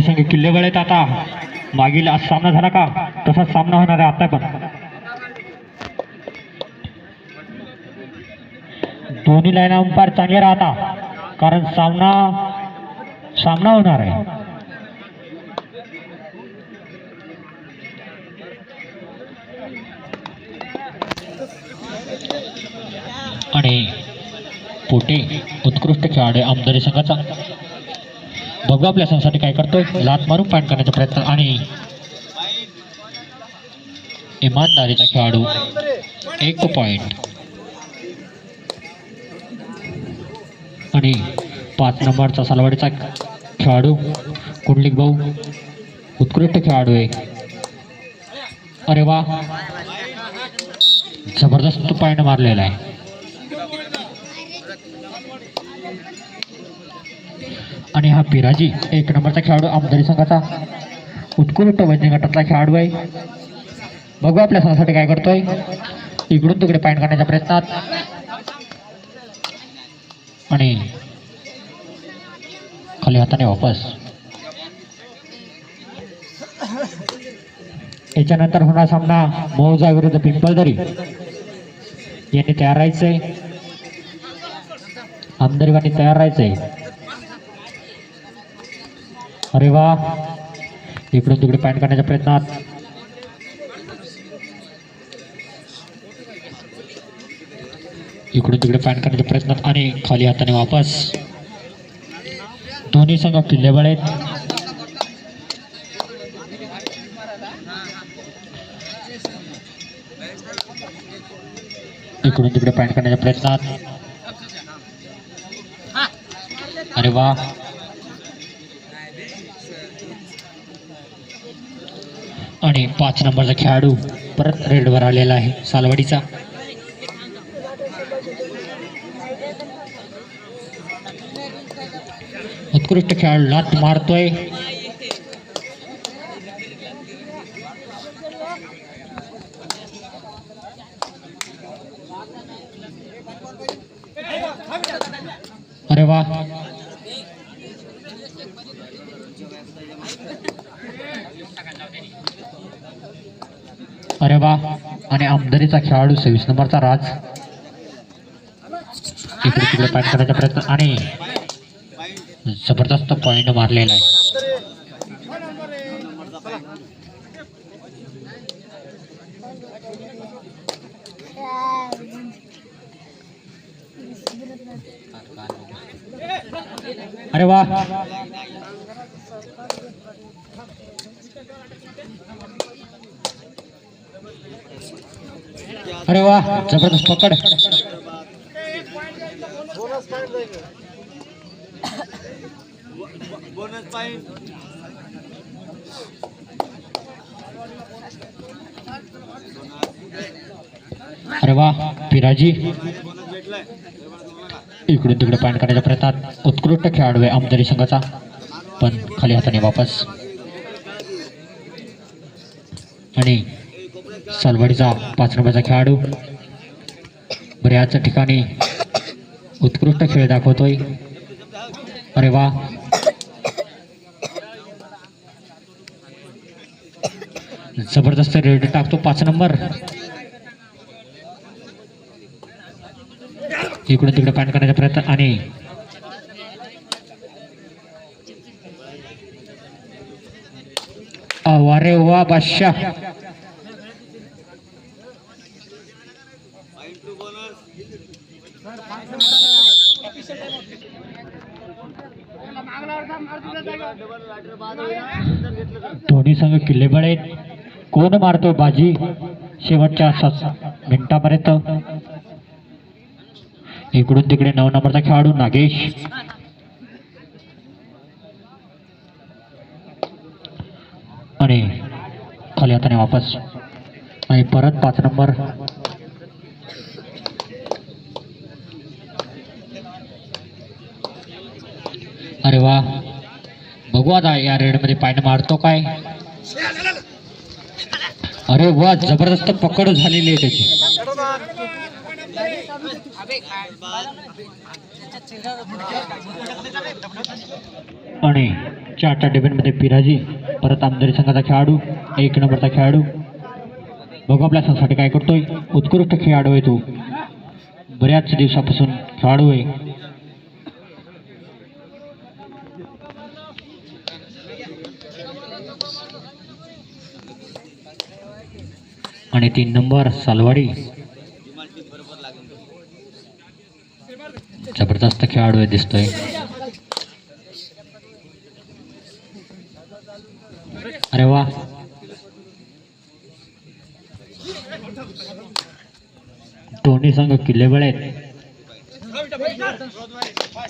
दोन्ही संघ किल्ले आहेत आता. मागील आज सामना झाला का? तसाच सामना होणार आहे आता पण. दोन्ही लाईन अंपायर चांगले राहता. कारण सामना सामना होणार आहे. आणि पोटे उत्कृष्ट खेळाडू आमदारी संघाचा. बघू आपल्या संघासाठी काय करतो लात मारून पॉईंट करण्याचा प्रयत्न आणि इमानदारीचा खेळाडू. एक पॉईंट आणि पाच नंबरचा सालवाडीचा खेळाडू कुंडलिक भाऊ. उत्कृष्ट खेळाडू आहे. अरे वा. जबरदस्त पॉईंट मारलेला आहे. आणि हा पिराजी एक नंबरचा खेळाडू आमदारी संघाचा उत्कृष्ट वैद्य गटातला खेळाडू आहे. बघू आपल्या संघासाठी काय करतोय. इकडून तिकडे पॉईंट करण्याच्या प्रयत्नात. आणि खाली हाताने वापस. याच्यानंतर होणार सामना मौजा विरुद्ध पिंपळदरी. यांनी तयार राहायचंय. आमदारीवानी तयार राहायचंय. अरे वा. इकडून तिकडे पॅन्ट करण्याच्या प्रयत्नात. इकडून तिकडे पॅन्ट करण्याच्या प्रयत्नात आणि खाली हाताने वापस. दोन्ही संघ किल्लेबळ आहेत. इकडून तिकडे पॅन्ट करण्याच्या प्रयत्नात. अरे वा. आणि पाच नंबरचा खेळाडू परत रेडवर आलेला आहे सालवाडीचा. उत्कृष्ट खेळाडू लात मारतोय. अरे वा. अरे वा. आणि आमदारीचा खेळाडू सव्वीस नंबरचा राज. इकडे तिकडे पॅट करण्याचा प्रयत्न. आणि जबरदस्त पॉइंट मारलेला आहे. अरे वा. अरे वा जबरदस्त पकड. बोनस अरे वा पिराजी. इकडून तिकडे पॉईंट काढायच्या प्रयत्नात उत्कृष्ट खेळाडू आहे आमदारी संघाचा. पण खाली हाताने वापस. आणि सालवाडीचा पाच नंबरचा खेळाडू. बऱ्याच ठिकाणी उत्कृष्ट खेळ दाखवतोय. अरे वा. जबरदस्त रेड टाकतो पाच नंबर. इकडून तिकडे पॅन्ट करण्याचा प्रयत्न आणि अरे वा बादशाह. दोन्ही संघ किल्लेबळ आहेत कोण मारतो बाजी? शेवटच्या सस मिनिटापर्यंत. इकडून तिकडे नऊ नंबरचा खेळाडू नागेश. आणि खाली हाताने वापस आणि परत पाच नंबर अरे वा. बघू आता या रेडमध्ये पायनं मारतो काय. अरे वा जबरदस्त पकड झालेली आहे त्याची. आणि चारच्या डिफेंडमध्ये पिराजी परत आमदारी संघाचा खेळाडू एक नंबरचा खेळाडू. बघू आपल्या काय करतोय. उत्कृष्ट खेळाडू आहे तो. बऱ्याच दिवसापासून खेळाडू आहे. आणि तीन नंबर सालवाडी. जबरदस्त खेळाडू आहे दिसतोय. अरे वा. दोन्ही संघ किल्लेबळ आहेत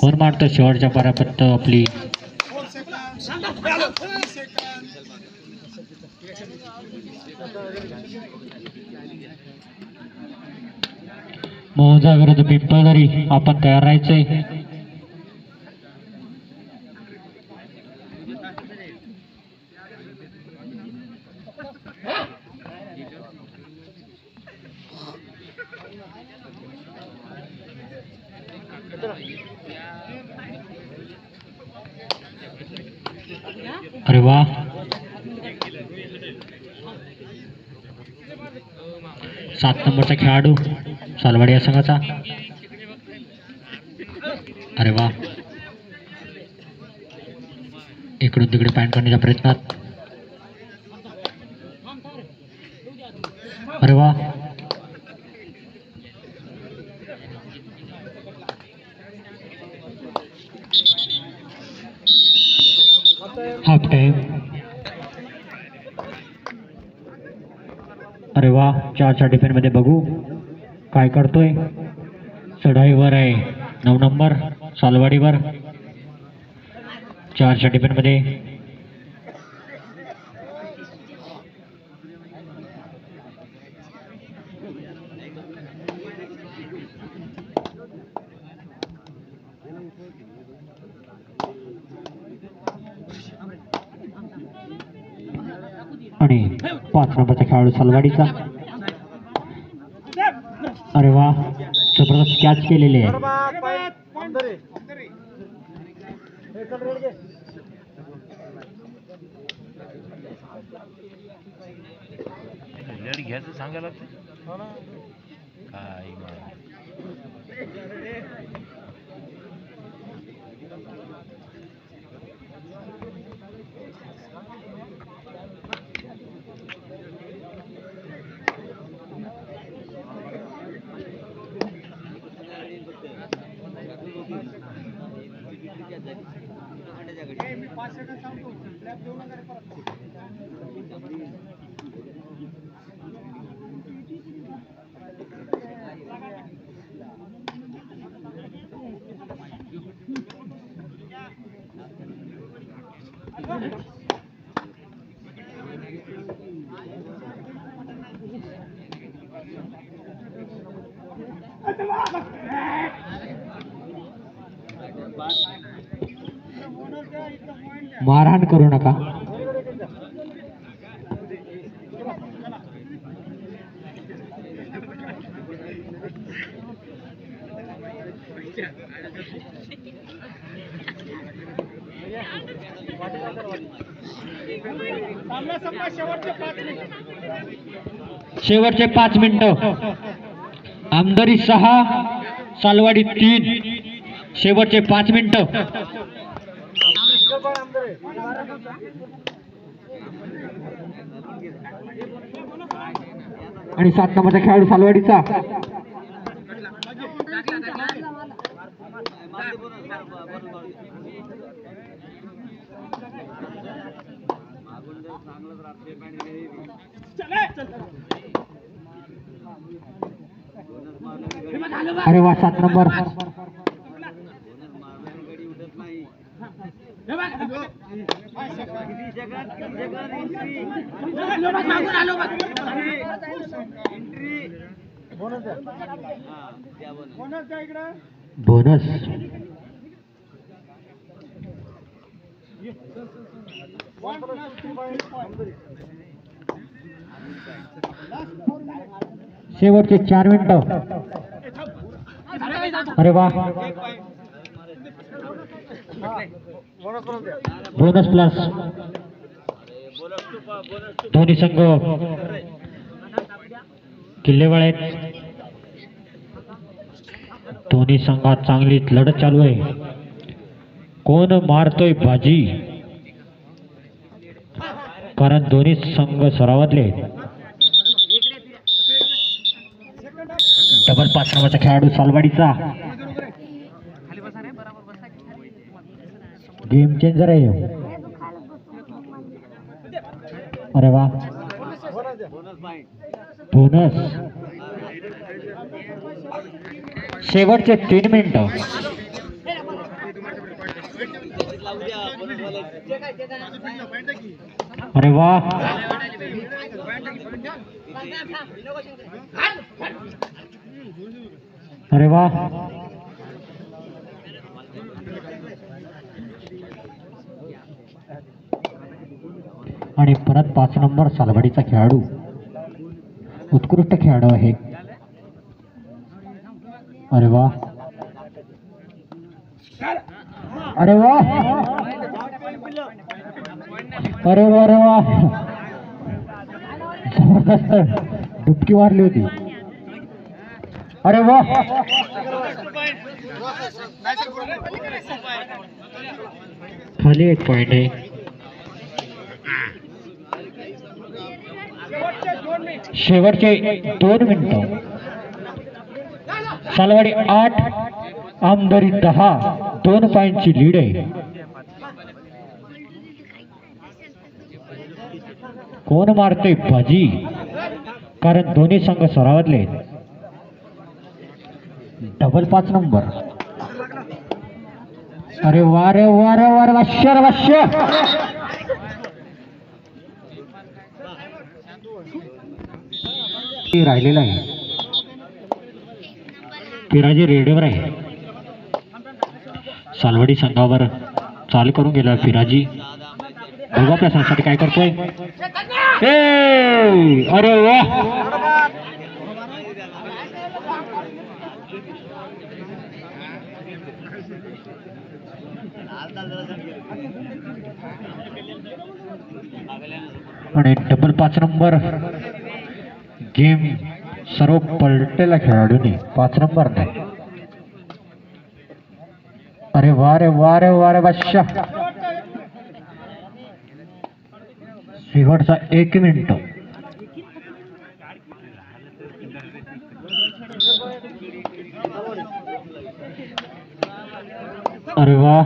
कोण मारतो शेवटच्या परापत्त आपली? मोजा विरुद्ध पिंपळदरी. आपण तयार राहायचंय. अरे सात नंबरचा खेळाडू सालवाडी या संघाचा. अरे वा. इकडून तिकडे पॅन्ट करण्याच्या प्रयत्नात. अरे वा. अरे वा चारच्या डिफेंडमध्ये बघू. काय करतोय? चढाईवर आहे. नऊ नंबर सालवाडीवर. चारच्या डिफेंडमध्ये आणि पाच नंबरचा खेळाडू सलवाडीचा अरे वा ज़बरदस्त कॅच आहे लेडी घ्यायचं मारहाण करू नका शेवटचे पाच मिनिट. आमदारी सहा सालवाडी तीन. शेवटचे पाच मिनिट. आणि सात नंबरचा खेळाडू सालवाडीचा. अरे वा सात नंबर. बोनस. शेवटचे चार मिनिट. अरे वा. बोनस प्लस दोन्ही संघ. किल्लेवाळ आहेत दोन्ही संघात चांगली लढत चालू आहे. कोण मारतोय बाजी? कारण दोन्ही संघ सरावातले आहेत डबल पाच नावाचा खेळाडू सालवाडीचा. गेम चेंजर आहे अरे वा. बोनस शेवटचे तीन मिनिट. अरे वा. अरे वा. आणि परत पाच नंबर सालवाडीचा खेळाडू. उत्कृष्ट खेळाडू आहे. अरे वा. अरे वा. अरे वा अरे वा. जबरदस्त. डुबकी मारली होती. अरे वा. खाली एक पॉइंट आहे. शेवटचे दोन मिनिटं. सालवाडी आठ आमदारी दहा दोन पॉईंटची लीड आहे. कोण मारते भाजी कारण दोन्ही संघ सरावतले आहेत. डबल पाच नंबर अरे वा रे वारे वाश्य वाश्य. राहिलेलं आहे. पिराजी रेडिओवर आहे. सालवडी संघावर चाल करून गेला पिराजी. बघू आपल्या संघासाठी काय करतोय. अरे वा. आणि डबल पाच नंबर गेम सर्व पलटेला खेळाडूंनी. पाच नंबर नाही अरे वा रे वा रे वा रे बादशा शेवटचा एक मिनिट. अरे वा.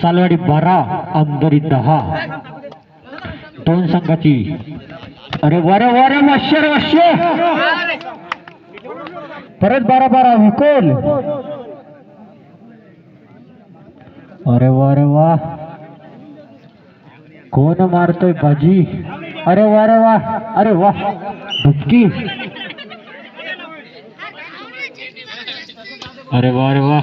सालवाडी बारा आमदारी दहा. दोन संघाची. अरे वर वर वाश्य रे परत बारा बारा विकोल अरे वा रे वा. कोण मारतोय बाजी? अरे वा रे वा अरे वा. डुबकी. अरे वा रे वा.